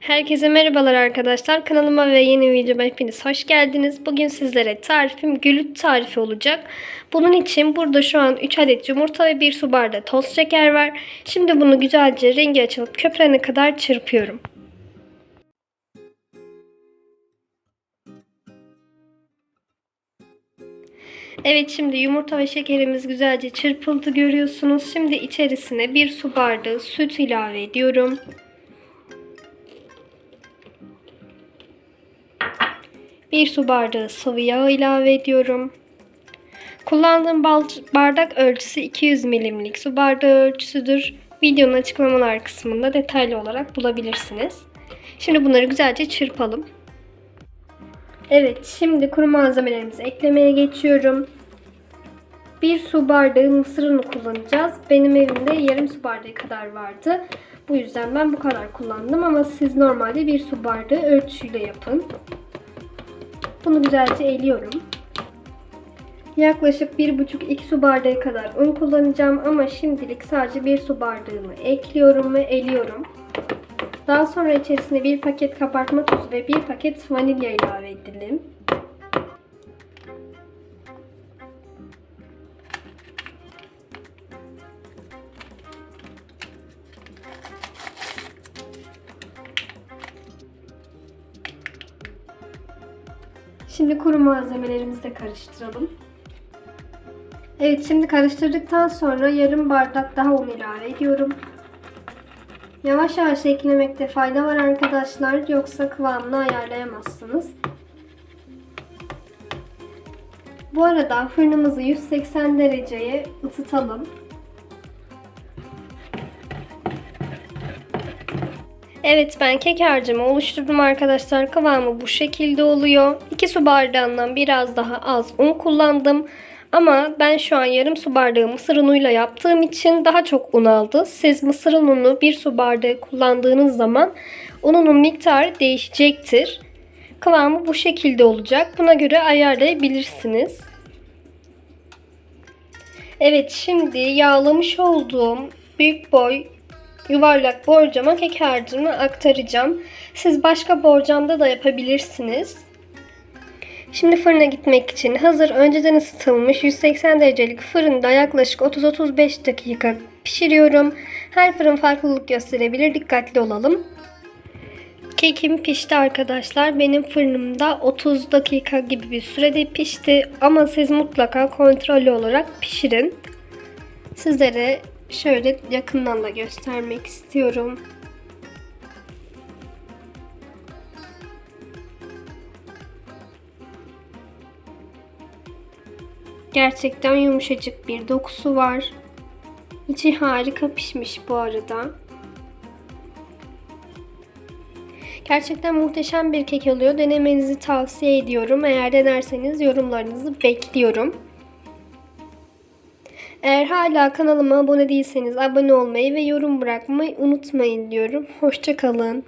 Herkese merhabalar arkadaşlar. Kanalıma ve yeni videoma hepiniz hoş geldiniz. Bugün sizlere tarifim gülüt tarifi olacak. Bunun için burada şu an 3 adet yumurta ve 1 su bardağı toz şeker var. Şimdi bunu güzelce rengi açılıp köpürene kadar çırpıyorum. Evet şimdi yumurta ve şekerimiz güzelce çırpıldı görüyorsunuz. Şimdi içerisine 1 su bardağı süt ilave ediyorum. Bir su bardağı sıvı yağ ilave ediyorum. Kullandığım bardak ölçüsü 200 milimlik su bardağı ölçüsüdür. Videonun açıklamalar kısmında detaylı olarak bulabilirsiniz. Şimdi bunları güzelce çırpalım. Evet, şimdi kuru malzemelerimizi eklemeye geçiyorum. Bir su bardağı mısır unu kullanacağız. Benim evimde yarım su bardağı kadar vardı. Bu yüzden ben bu kadar kullandım ama siz normalde bir su bardağı ölçüyle yapın. Bunu güzelce eliyorum. Yaklaşık 1,5-2 su bardağı kadar un kullanacağım ama şimdilik sadece 1 su bardağını ekliyorum ve eliyorum. Daha sonra içerisine bir paket kabartma tozu ve bir paket vanilya ilave edelim. Şimdi kuru malzemelerimizi de karıştıralım. Evet şimdi karıştırdıktan sonra yarım bardak daha un ilave ediyorum. Yavaş yavaş eklemekte fayda var arkadaşlar. Yoksa kıvamını ayarlayamazsınız. Bu arada fırınımızı 180 dereceye ısıtalım. Evet ben kek harcımı oluşturdum arkadaşlar. Kıvamı bu şekilde oluyor. 2 su bardağından biraz daha az un kullandım. Ama ben şu an yarım su bardağı mısır unuyla yaptığım için daha çok un aldı. Siz mısır ununu bir su bardağı kullandığınız zaman ununun miktarı değişecektir. Kıvamı bu şekilde olacak. Buna göre ayarlayabilirsiniz. Evet şimdi yağlamış olduğum büyük boy yuvarlak borcama kek harcını aktaracağım. Siz başka borcamda da yapabilirsiniz. Şimdi fırına gitmek için hazır önceden ısıtılmış 180 derecelik fırında yaklaşık 30-35 dakika pişiriyorum. Her fırın farklılık gösterebilir. Dikkatli olalım. Kekim pişti arkadaşlar. Benim fırınımda 30 dakika gibi bir sürede pişti. Ama siz mutlaka kontrollü olarak pişirin. Sizlere şöyle yakından da göstermek istiyorum. Gerçekten yumuşacık bir dokusu var. İçi harika pişmiş bu arada. Gerçekten muhteşem bir kek oluyor. Denemenizi tavsiye ediyorum. Eğer denerseniz yorumlarınızı bekliyorum. Eğer hala kanalıma abone değilseniz abone olmayı ve yorum bırakmayı unutmayın diyorum. Hoşçakalın.